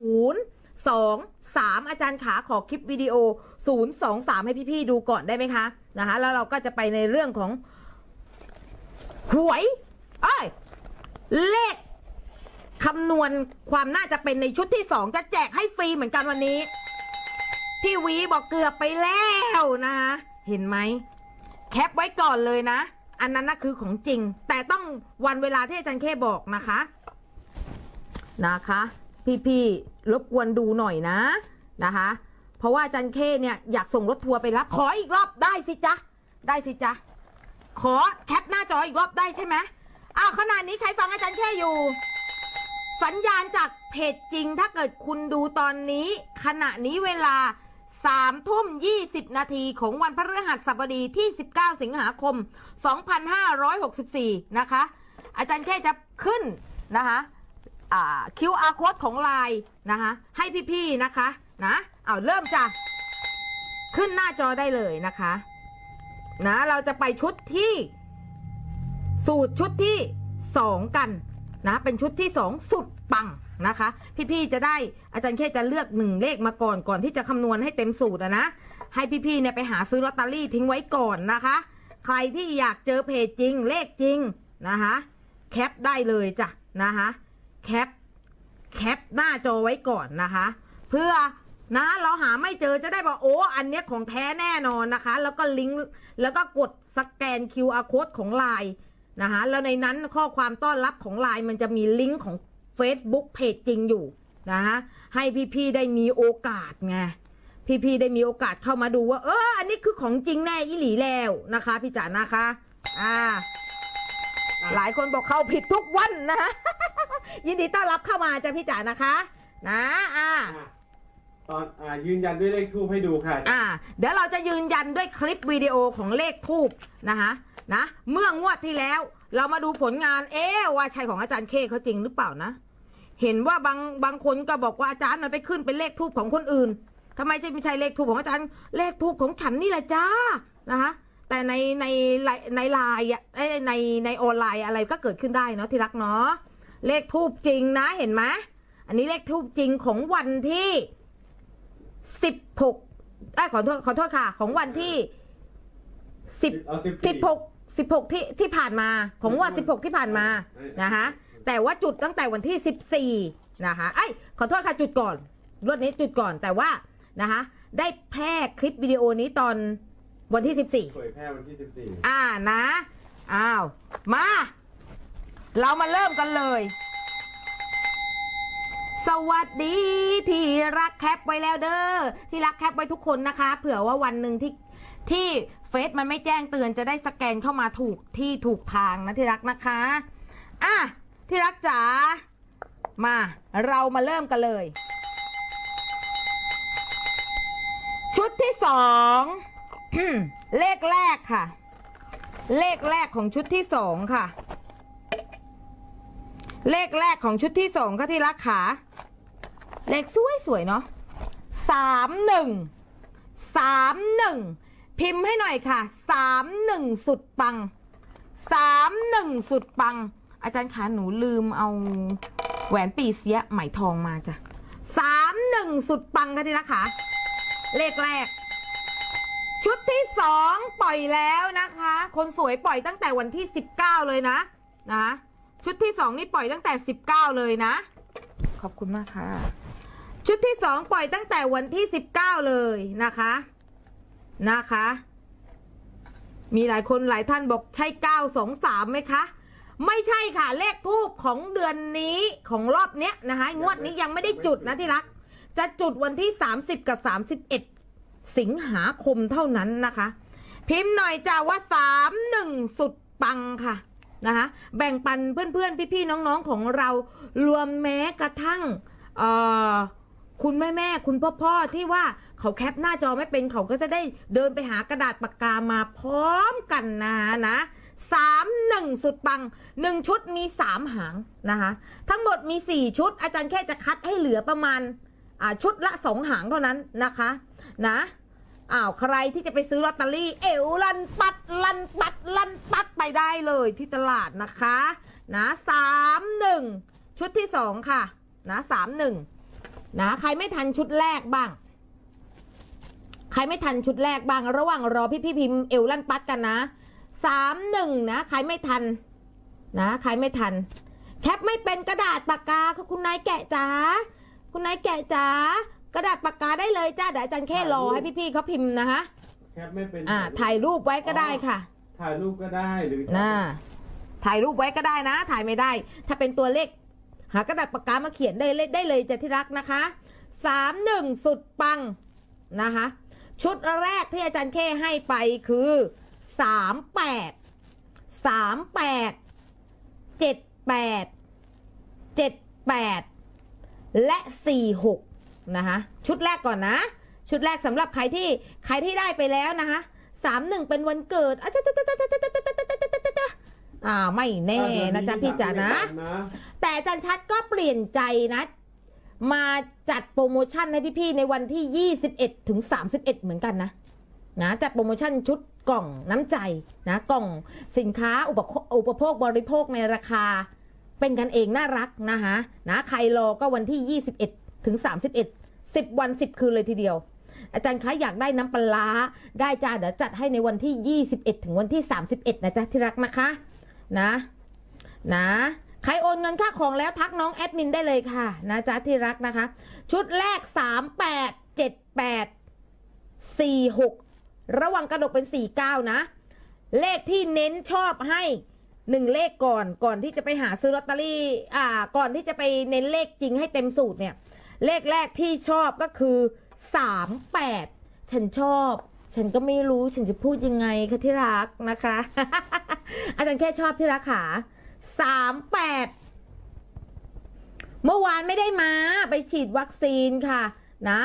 ศูนย์สองสามอาจารย์ขาขอคลิปวิดีโอศูนย์สองสามให้พี่ๆดูก่อนได้ไหมคะนะคะแล้วเราก็จะไปในเรื่องของหวยเอ้ยเลขคำนวณความน่าจะเป็นในชุดที่สองจะแจกให้ฟรีเหมือนกันวันนี้ พี่วีบอกเกือบไปแล้วนะคะเห็นไหมแคปไว้ก่อนเลยนะ อันนั้นน่ะคือของจริง แต่ต้องวันเวลาที่อาจารย์เคบอกนะคะ นะคะ พี่ๆรบกวนดูหน่อยนะนะคะ เพราะว่าอาจารย์เคเนี่ยอยากส่งรถทัวร์ไปรับ ขออีกรอบได้สิจ๊ะได้สิจ๊ะขอแคปหน้าจออีกรอบได้ใช่ไหมอ้าวขนาดนี้ใครฟังอาจารย์แค่อยู่ สัญญาณจากเพจจริงถ้าเกิดคุณดูตอนนี้ ขณะนี้เวลา3ทุ่ม20นาทีของวันพฤหัสบดีที่19สิงหาคม2564นะคะ อาจารย์แค่จะขึ้นนะคะ QR code ของ Line นะคะให้พี่ๆนะคะนะเอาเริ่มจ้ะขึ้นหน้าจอได้เลยนะคะนะเราจะไปชุดที่ สูตรชุดที่สองกันนะเป็นชุดที่สองสุดปังนะคะ พี่ๆจะได้อาจารย์แค่จะเลือกหนึ่งเลขมาก่อนก่อนที่จะคำนวณให้เต็มสูตรอะนะให้พี่ๆเนี่ยไปหาซื้อลอตเตอรี่ทิ้งไว้ก่อนนะคะ ใครที่อยากเจอเพจจริงเลขจริงนะคะแคปได้เลยจ้ะนะคะ แคป แคปหน้าจอไว้ก่อนนะคะ เพื่อนะเราหาไม่เจอจะได้บอกโอ้อันเนี้ยของแท้แน่นอนนะคะ แล้วก็ลิงก์แล้วก็กดสแกน QR code ของ Line นะคะแล้วในนั้นข้อความต้อนรับของ Line มันจะมีลิงก์ของ Facebook เพจจริงอยู่นะคะให้พี่ๆได้มีโอกาสไงพี่ๆได้มีโอกาสเข้ามาดูว่า เอออันนี้คือของจริงแน่อีหลีแล้วนะคะ พี่จ๋านะคะ อ่า หลายคนบอกเข้าผิดทุกวันนะคะ ยินดีต้อนรับเข้ามาจ้ะพี่จ๋านะคะ นะอ่า อะตอนอ่ายืนยันด้วยเลขทูปให้ดูค่ะอ่าเดี๋ยวเราจะยืนยันด้วยคลิปวิดีโอของเลขทูบนะคะนะเมื่องวดที่แล้ว เรามาดูผลงาน เอ๊ะว่าใช่ของอาจารย์เคเขาจริงหรือเปล่านะ เห็นว่าบางบางคนก็บอกว่าอาจารย์มันไปขึ้นเป็นเลขทูบของคนอื่นทำไมใช่ไม่ใช่เลขทูบของอาจารย์เลขทูบของฉันนี่แหละจ้านะคะแต่ในในในในไลน์อะเอ้ยในในออนไลน์อะไรก็เกิดขึ้นได้เนาะที่รักเนาะ เลขทูบจริงนะเห็นไหมอันนี้เลขทูบจริงของวันที่สิบหกไอ้ยขอโทษขอโทษค่ะ ของวันที่สิบเอาสิบสิบหกสิบหกที่ที่ผ่านมา ของงวันสิบหกที่ผ่านมานะคะแต่ว่าจุดตั้งแต่วันที่สิบสี่นะคะไอ้ยขอโทษค่ะจุดก่อนรวดนี้จุดก่อนแต่ว่านะคะได้แพร่คลิปวิดีโอนี้ตอนวันที่สิบสี่ เผยแพร่วันที่สิบสี่ อ่านะ อ้าว มา เรามาเริ่มกันเลย สวัสดีที่รักแคปไว้แล้วเด้อที่รักแคปไว้ทุกคนนะคะ เผื่อว่าวันหนึ่งที่ที่เฟซมันไม่แจ้งเตือนจะได้สแกนเข้ามาถูกที่ถูกทางนะที่รักนะคะอะที่รักจ๋ามาเรามาเริ่มกันเลย ชุดที่สองเลขแรกค่ะ เลขแรกของชุดที่สองค่ะ เลขแรกของชุดที่สองก็ที่รักขา เลขสวยสวยๆเนาะสามหนึ่งสามหนึ่งพิมพ์ให้หน่อยค่ะสามหนึ่งสุดปังสามหนึ่งสุดปัง อาจารย์ขาหนูลืมเอาแหวนปีเสียไหมทองมาจ้ะสามหนึ่งสุดปังค่ะที่รักขาเลขแรก ชุดที่สองปล่อยแล้วนะคะ คนสวยปล่อยตั้งแต่วันที่สิบเก้าเลยนะ นะ ชุดที่สองนี่ปล่อยตั้งแต่สิบเก้าเลยนะ ขอบคุณมากค่ะ ชุดที่สองปล่อยตั้งแต่วันที่สิบเก้าเลยนะคะ นะคะ มีหลายคนหลายท่านบอกใช่เก้าสองสามไหมคะ ไม่ใช่ค่ะ เลขทูบของเดือนนี้ของรอบเนี้ยนะคะ งวดนี้ยังไม่ได้จุดนะที่รัก จะจุดวันที่สามสิบกับสามสิบเอ็ดสิงหาคมเท่านั้นนะคะ พิมพ์หน่อยจ้าว่าสามหนึ่งสุดปังค่ะ นะคะแบ่งปันเพื่อนๆ พี่ๆ น้องๆ ของเรารวมแม้กระทั่งคุณแม่ๆคุณพ่อๆที่ว่าเขาแคปหน้าจอไม่เป็นเขาก็จะได้เดินไปหากระดาษปากกามาพร้อมกันนะนะสามหนึ่งสุดปังหนึ่งชุดมีสามหางนะคะทั้งหมดมีสี่ชุด อาจารย์แค่จะคัดให้เหลือประมาณาชุดละสองหางเท่านั้นนะคะนะอ้าวใครที่จะไปซื้อลอตเตอรี่ เอวลันปัดลันปัดลันปัด ไปได้เลยที่ตลาดนะคะนะสามหนึ่งชุดที่สองค่ะนะสามหนึ่งนะใครไม่ทันชุดแรกบ้าง ใครไม่ทันชุดแรกบ้าง ระหว่างรอพี่พี่พิมพ์เอวลั่นปัดกันนะสามหนึ่งนะใครไม่ทันนะใครไม่ทัน แคปไม่เป็นกระดาษปากกาค่ะคุณนายแกะจ๋าคุณนายแกะจ๋ากระดาษปากกาได้เลยจ้าเดี๋ยวอาจารย์แค่รอให้พี่ๆเขาพิมพ์นะคะแคปไม่เป็นอ่าถ่ายรูปไว้ก็ได้ค่ะ ถ่ายรูปก็ได้หรือน่าถ่ายรูปไว้ก็ได้นะ ถ่ายไม่ได้ ถ้าเป็นตัวเลข หากระดาษปากกามาเขียนได้เลยได้เลยจะที่รักนะคะสามหนึ่งสุดปังนะคะ ชุดแรกที่อาจารย์เคให้ไปคือสามแปดสามแปดเจ็ดแปดเจ็ดแปดและสี่หกนะคะ ชุดแรกก่อนนะ ชุดแรกสำหรับใครที่ใครที่ได้ไปแล้วนะคะ สามหนึ่งเป็นวันเกิดอาจจะอ่าไม่แน่นะจ๊ะพี่จ๋านะ แต่จันชัดก็เปลี่ยนใจนะ มาจัดโปรโมชั่นให้พี่ๆในวันที่ 21 ถึง 31 เหมือนกันนะนะจัดโปรโมชั่นชุดกล่องน้ำใจนะกล่องสินค้าอุปอุปโภคบริโภคในราคา เป็นกันเองน่ารักนะคะนะใครรอก็วันที่ 21 ถึง 31 10 วัน 10 คืนเลยทีเดียว อาจารย์คะอยากได้น้ำปลาได้จ้าเดี๋ยวจัดให้ในวันที่ 21 ถึงวันที่ 31 นะจ๊ะที่รักนะคะนะนะใครโอนเงินค่าของแล้วทักน้องแอดมินได้เลยค่ะนะจ๊ะที่รักนะคะ ชุดแรก 3 8 7 8 4 6 ระวังกระดกเป็น 4 9 นะ เลขที่เน้นชอบให้หนึ่งเลขก่อนก่อนที่จะไปหาซื้อลอตเตอรี่อ่า ก่อนที่จะไปเน้นเลขจริงให้เต็มสูตรเนี่ย เลขแรกที่ชอบก็คือ สามแปดฉันชอบ ฉันก็ไม่รู้ฉันจะพูดยังไงคะที่รักนะคะ อาจารย์แค่ชอบที่รักขาสามแปดเมื่อวานไม่ได้มาไปฉีดวัคซีนค่ะ นะ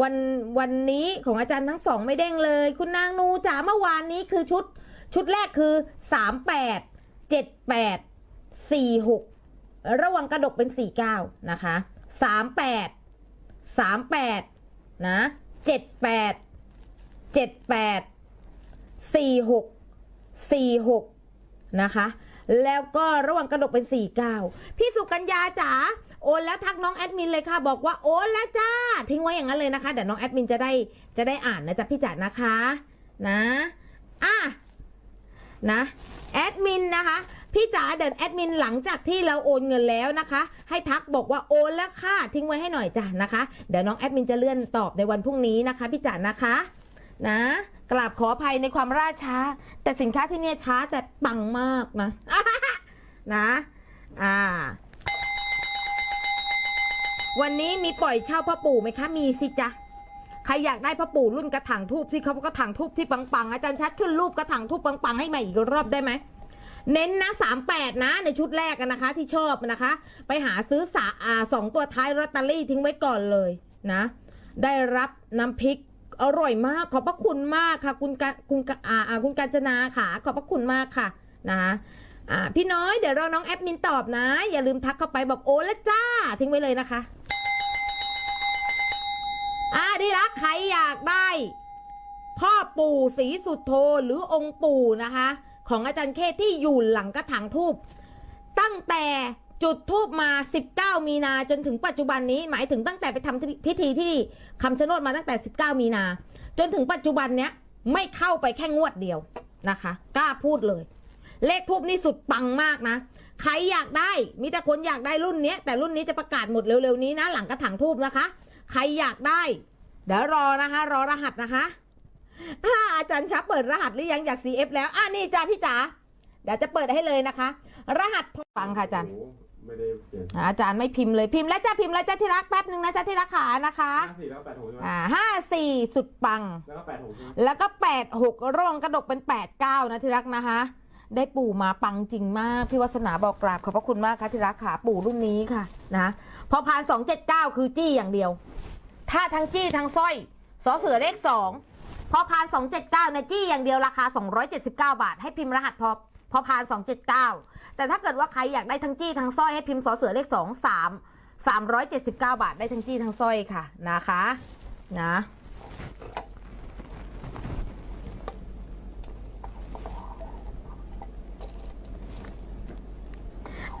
วันวันนี้ของอาจารย์ทั้งสองไม่เด้งเลย คุณนางนูจ๋าเมื่อวานนี้คือชุด ชุดแรกคือสามแปดเจ็ดแปดสี่หกระวังกระดกเป็นสี่เก้านะคะสามแปดสามแปด นะเจ็ดแปดเจ็ดแปดสี่หกสี่หกนะคะ แล้วก็ระหว่างกระดกเป็นสี่เก้าพี่สุกัญญาจ๋าโอนแล้วทักน้องแอดมินเลยค่ะบอกว่าโอนแล้วจ้า ทิ้งไว้อย่างนั้นเลยนะคะเดี๋ยวน้องแอดมินจะได้จะได้อ่านนะจ๊ะพี่จ๋านะคะนะอะนะแอดมินนะคะ พี่จ๋าเดินแอดมินหลังจากที่เราโอนเงินแล้วนะคะ ให้ทักบอกว่าโอนแล้วค่ะทิ้งไว้ให้หน่อยจ้ะนะคะ เดี๋ยวน้องแอดมินจะเลื่อนตอบในวันพรุ่งนี้นะคะ พี่จ๋านะคะ นะกราบขออภัยในความล่าช้า แต่สินค้าที่เนี่ยช้าแต่ปังมากนะ นะ อ่า วันนี้มีปล่อยเช่าพ่อปู่ไหมคะ มีสิจ๊ะใครอยากได้พ่อปู่รุ่นกระถางทูบที่เขากระถางทูบที่ปังๆอาจารย์ชัดขึ้นรูปกระถางทูบปังๆให้ใหม่อีกรอบได้ไหม เน้นนะสามแปดนะในชุดแรกนะคะ ที่ชอบนะคะ ไปหาซื้อสาอ่าสองตัวท้ายลอตเตอรี่ทิ้งไว้ก่อนเลยนะ ได้รับน้ำพริกอร่อยมาก ขอบพระคุณมากค่ะ คุณกาคุณกาอาคุณกาญจนาค่ะ ขอบพระคุณมากค่ะนะคะพี่น้อยเดี๋ยวรอน้องแอดมินตอบนะ อย่าลืมทักเข้าไปบอกโอ้แล้วจ้า ทิ้งไว้เลยนะคะอ่าดีรักใครอยากได้ พ่อปู่ศรีสุดโทหรือองค์ปู่นะคะ ของอาจารย์เคที่อยู่หลังกระถางทูบตั้งแต่จุดทูบมา 19 มีนาจนถึงปัจจุบันนี้ หมายถึงตั้งแต่ไปทำพิธีที่คำชะโนดมาตั้งแต่ 19 มีนา จนถึงปัจจุบันเนี้ยไม่เข้าไปแค่งวดเดียวนะคะ กล้าพูดเลย เลขทูบนี่สุดปังมากนะใครอยากได้มีแต่คนอยากได้รุ่นเนี้ยแต่รุ่นนี้จะประกาศหมดเร็วๆนี้นะ หลังกระถางทูบนะคะ ใครอยากได้ เดี๋ยวรอนะคะ รอรหัสนะคะ อ่าอาจารย์ครับเปิดรหัสหรือยังอยาก CF แล้วอ่านี่จ้าพี่จ๋าเดี๋ยวจะเปิดให้เลยนะคะ รหัสฟังค่ะอาจารย์โอ้ไม่ได้เปลี่ยนอ่าอาจารย์ไม่พิมพ์เลยพิมพ์แล้วจ้าพิมพ์แล้วจ้าที่รักแป๊บหนึ่งนะจ้าที่รักขานะคะห้าสี่แล้วแปดหกใช่ไหมอ่าห้าสี่สุดปัง แล้วก็แปดหกใช่ไหมแล้วก็แปดหกร่องกระดกเป็นแปดเก้านะที่รักนะคะ ได้ปู่มาปังจริงมากพี่วัสนาบอกกราบขอบพระคุณมากค่ะที่รักขาปู่รุ่นนี้ค่ะนะพอพานสองเจ็ดเก้าคือจี้อย่างเดียว ถ้าทั้งจี้ทั้งสร้อยสอเสือเลขสอง พอพานสองเจ็ดเก้าเนี่ยจี้อย่างเดียวราคาสองร้อยเจ็ดสิบเก้าบาท ให้พิมพ์รหัสพอพอพานสองเจ็ดเก้าแต่ถ้าเกิดว่าใครอยากได้ทั้งจี้ทั้งสร้อยให้พิมพ์สอเสือเลขสองสามสามร้อยเจ็ดสิบเก้าบาท ได้ทั้งจี้ทั้งสร้อยค่ะนะคะนะ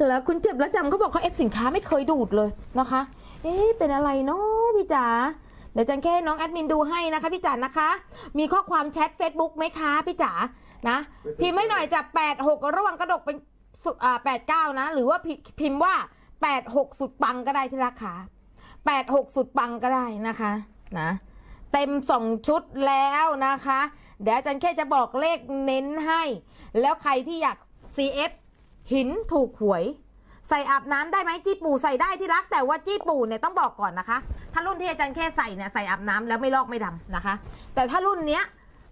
แล้วคุณเจ็บแล้วจำเขาบอกเขาเอฟสินค้าไม่เคยดูดเลยนะคะเเอ๊ะเป็นอะไรเนาะพี่จ๋า เดี๋ยวจันแค่ให้น้องแอดมินดูให้นะคะพี่จ๋านะคะ มีข้อความแชท Facebook ไหมคะพี่จ๋านะพิมพ์ให้หน่อยจากแปดหกระหว่างกระดกเป็นสุอ่าแปดเก้านะ หรือว่าพิพิมพ์ว่าแปดหกสุดปังก็ได้ที่ราคาแปดหกสุดปังก็ได้นะคะนะเต็มสองชุดแล้วนะคะ เดี๋ยวอาจารย์แค่จะบอกเลขเน้นให้ แล้วใครที่อยาก CF หินถูกหวย ใส่อาบน้ำได้ไหมจี้ปูใส่ได้ที่รัก แต่ว่าจี้ปูเนี่ยต้องบอกก่อนนะคะ ถ้ารุ่นที่อาจารย์แค่ใส่เนี่ยใส่อาบน้ำแล้วไม่ลอกไม่ดำนะคะ แต่ถ้ารุ่นเนี้ย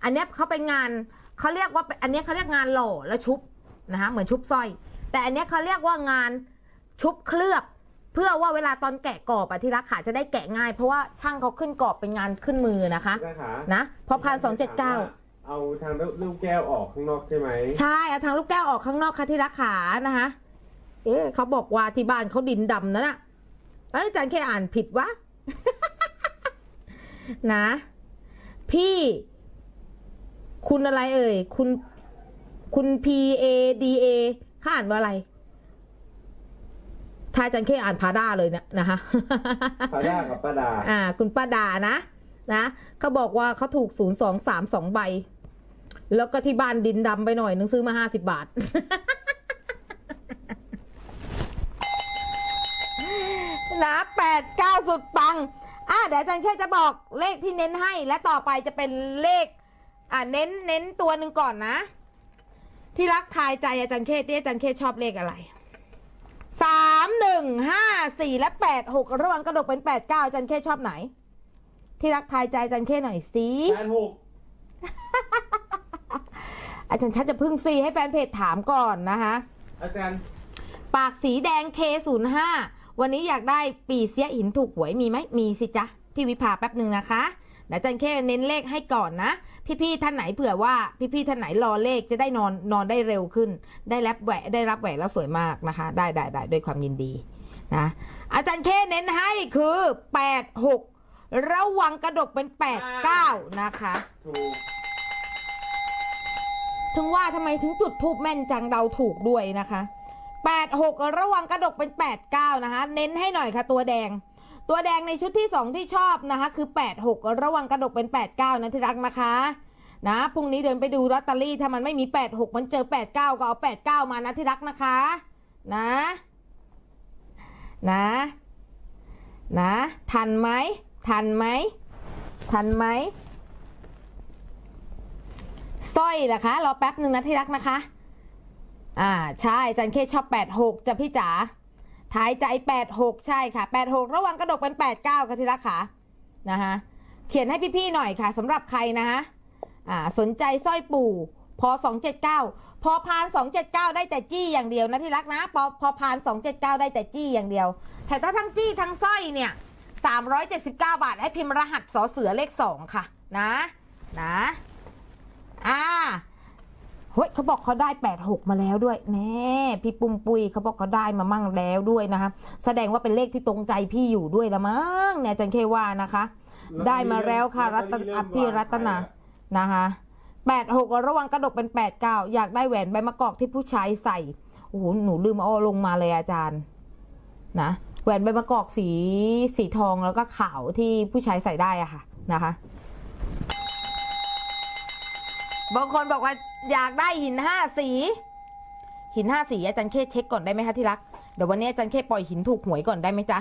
อันเนี้ยเขาเป็นงานเขาเรียกว่าเป็นอันเนี้ยเขาเรียกงานหล่อและชุบนะคะเหมือนชุบสร้อย แต่อันเนี้ยเขาเรียกว่างานชุบเคลือบ เพื่อว่าเวลาตอนแกะกรอบอะที่รักขาจะได้แกะง่าย เพราะว่าช่างเขาขึ้นกรอบเป็นงานขึ้นมือนะคะแม่ขานะพอพันสองเจ็ดเก้าเอาทางลูกแก้วออกข้างนอกใช่ไหมใช่เอาทางลูกแก้วออกข้างนอกค่ะที่รักขานะคะ เอ๊ะเขาบอกว่าที่บ้านเขาดินดำนะน่ะเอ้ยอาจารย์แค่อ่านผิดวะนะ พี่ คุณอะไรเอ่ย คุณคุณ P A D A เขาอ่านว่าอะไรถ้าอาจารย์แค่อ่านพาด้าเลยเนี่ยนะคะพาด้ากับป้าดา อ่า คุณป้าดานะ นะเขาบอกว่าเขาถูกศูนย์สองสามสองใบ แล้วก็ที่บ้านดินดำไปหน่อยนึงซื้อมาห้าสิบบาท นะแปดเก้าสุดปัง อะเดี๋ยวอาจารย์แค่จะบอกเลขที่เน้นให้และต่อไปจะเป็นเลข อะเน้นเน้นตัวหนึ่งก่อนนะ ที่รักทายใจอาจารย์เคที่อาจารย์เคชอบเลขอะไรสามหนึ่งห้าสี่และแปดหกระหว่างกระดกเป็นแปดเก้าอาจารย์เคชอบไหน ที่รักทายใจอาจารย์เคหน่อยสิ แปดหกอาจารย์ชัดจะพึ่งซีให้แฟนเพจถามก่อนนะคะ อาจารย์ ปากสีแดง K05 วันนี้อยากได้ปีเสียหินถูกหวยมีไหมมีสิจ๊ะพี่วิภาแป๊บหนึ่งนะคะเดี๋ยวอาจารย์แค่เน้นเลขให้ก่อนนะ พี่ๆท่านไหนเผื่อว่าพี่ๆท่านไหนรอเลขจะได้นอนนอนได้เร็วขึ้น ได้รับแหวะได้รับแหวะแล้วสวยมากนะคะ ได้ได้ได้ด้วยความยินดีนะอาจารย์แค่เน้นให้คือ86ระวังกระดกเป็น89นะคะถูกถึงว่าทำไมถึงจุดทูบแม่นจังเดาถูกด้วยนะคะ 86 ระวังกระดกเป็น 89 นะคะ เน้นให้หน่อยค่ะตัวแดง ตัวแดงในชุดที่ 2 ที่ชอบนะคะ คือ 86 ระวังกระดกเป็น 89 นะที่รักนะคะ นะพรุ่งนี้เดินไปดูลอตเตอรี่ถ้ามันไม่มี 86 มันเจอ 89 ก็เอา 89 มานะที่รักนะคะ นะ นะ นะ ทันไหม ทันไหม ทันไหมสร้อยเหรอคะ รอแป๊บหนึ่งนะที่รักนะคะ อ่าใช่อาจันเคชอบ 86จ้ะพี่จ๋าท้ายใจ 86 ใช่ค่ะ 86 ระวังกระดกเป็น 89ค่ะที่รักค่ะนะคะเขียนให้พี่ๆหน่อยค่ะสำหรับใครนะคะอ่าสนใจสร้อยปู่พอ 279 พอพาน 279 ได้แต่จี้อย่างเดียวนะที่รักนะ พอพอพาน 279 ได้แต่จี้อย่างเดียว แต่ถ้าทั้งจี้ทั้งสร้อยเนี่ย 379 บาทให้พิมพ์รหัสสอเสือเลข 2 ค่ะนะ นะ อ่า เฮ้ยเขาบอกเขาได้แปดหกมาแล้วด้วยแน่พี่ปุ้มปุยเขาบอกเขาได้มามั่งแล้วด้วยนะคะ แสดงว่าเป็นเลขที่ตรงใจพี่อยู่ด้วยละมั้งเนี่ยอาจันเคว่านะคะ ได้มาแล้วค่ะรัตนอภิรัตนานะคะแปดหกระวังกระดกเป็นแปดเก้าอยากได้แหวนใบมะกอกที่ผู้ชายใส่โอ้โหหนูลืมเอาลงมาเลยอาจารย์ นะแหวนใบมะกอกสีสีทองแล้วก็ขาวที่ผู้ชายใส่ได้อะค่ะนะคะ บางคนบอกว่า อยากได้หินห้าสี หินห้าสีอาจารย์เคเช็คก่อนได้ไหมคะที่รัก เดี๋ยววันนี้อาจารย์เคปล่อยหินถูกหวยก่อนได้ไหมจ๊ะ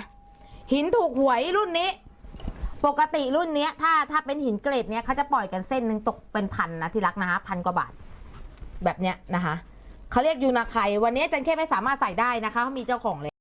หินถูกหวยรุ่นนี้ ปกติรุ่นเนี้ย ถ้าถ้าเป็นหินเกรดเนี้ยเขาจะปล่อยกันเส้นหนึ่งตกเป็นพันนะที่รักนะคะพันกว่าบาท แบบเนี้ยนะคะเขาเรียกยูนาไควันนี้อาจารย์เคไม่สามารถใส่ได้นะคะเขามีเจ้าของแล้ว